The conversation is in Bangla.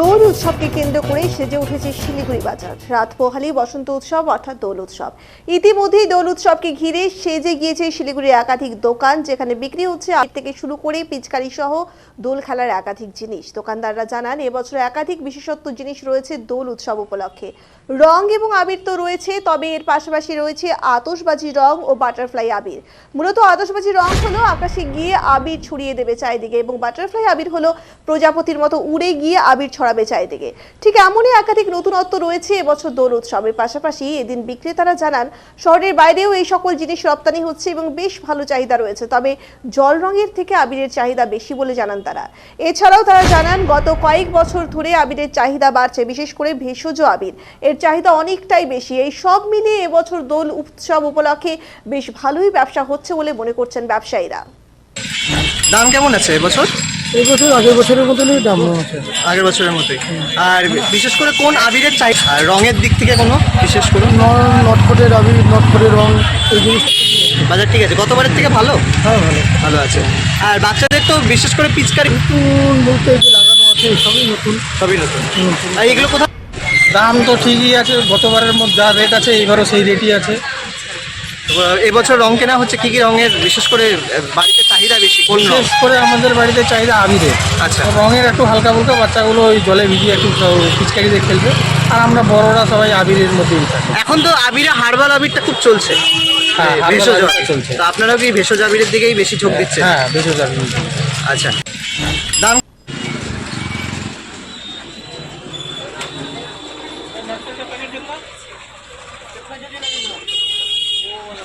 দোল উৎসবকে কেন্দ্র করে সেজে উঠেছে শিলিগুড়ি বাজার। রাত পোহালি বসন্ত উৎসব অর্থাৎ দোল উৎসব। ইতিমধ্যেই দোল উৎসবকে ঘিরে সেজে গিয়েছে শিলিগুড়ির একাধিক দোকান, যেখানে বিক্রি হচ্ছে আবির থেকে শুরু করে পিচকারি সহ দোল খেলার একাধিক জিনিস। দোকানদাররা জানান, এবছর একাধিক বিশেষত্ব জিনিস রয়েছে দোল উৎসব উপলক্ষে। রং এবং আবির তো রয়েছে, তবে এর পাশাপাশি রয়েছে আতশবাজি রং ও বাটারফ্লাই আবির। মূলত আতশবাজি রং হলো আকাশে গিয়ে আবির ছড়িয়ে দেবে চারিদিকে এবং বাটারফ্লাই আবির হলো প্রজাপতির মতো উড়ে গিয়ে আবির ছড়াবে চারিদিকে। ঠিক এমনই একাধিক নতুনত্ব রয়েছে এবছর দোল উৎসবের পাশাপাশি এদিন বিক্রেতারা জানান শহরের বাইরেও এই সকল জিনিস রপ্তানি হচ্ছে এবং বেশ ভালো চাহিদা রয়েছে। তবে জল রঙের থেকে আবিরের চাহিদা বেশি বলে জানান তারা। এছাড়াও তারা জানান, গত কয়েক বছর ধরে আবিরের চাহিদা বাড়ছে, বিশেষ করে ভেষজ আবির। এর চাহিদা অনেকটাই বেশি। এই সব মিলিয়ে এবছর দোল উৎসব উপলক্ষে বেশ ভালোই ব্যবসা হচ্ছে বলে মনে করছেন ব্যবসায়ীরা। দাম কেমন আছে এবছর? এই বছর আগের বছরের মতনই দাম আছে। আগের বছরের মতোই। আর বিশেষ করে কোন আবিরের চাই আর রঙের দিক থেকে কোনো বিশেষ করে? নটফটের আবির নটফটের রং এই জিনিস বাজার ঠিক আছে গতবারের থেকে ভালো? হ্যাঁ ভালো। ভালো আছে। আর বাচ্চাদের তো বিশেষ করে পিচকারি নতুন বলতে এই যে লাগানো আছে সবই নতুন। সবই নতুন। আর এগুলো কোথাও দাম তো ঠিকই আছে গতবারের মধ্যে যা রেট আছে এবারও সেই রেটই আছে। এবছর রং কেনা হচ্ছে কি কি রঙের বিশেষ করে বাড়িতে চাহিদা বেশি বিশেষ করে আমাদের বাড়িতে চাহিদা আবিরে। আচ্ছা। রঙের একটু হালকা ফুলকা বাচ্চাগুলো ওই জলে ভিজিয়ে একটু পিচকারি দিয়ে খেলবে। আর আমরা বড়রা সবাই আবিরের মধ্যেই থাকি। এখন তো আবিরে হারবাল আবিরটা খুব চলছে। হ্যাঁ, ভেষজ চলছে। তো আপনারাও কি ভেষজ আবিরের দিকেই বেশি ঝোঁক দিচ্ছে হ্যাঁ, হ্যাঁ ভেষজ আবির আচ্ছা। দাম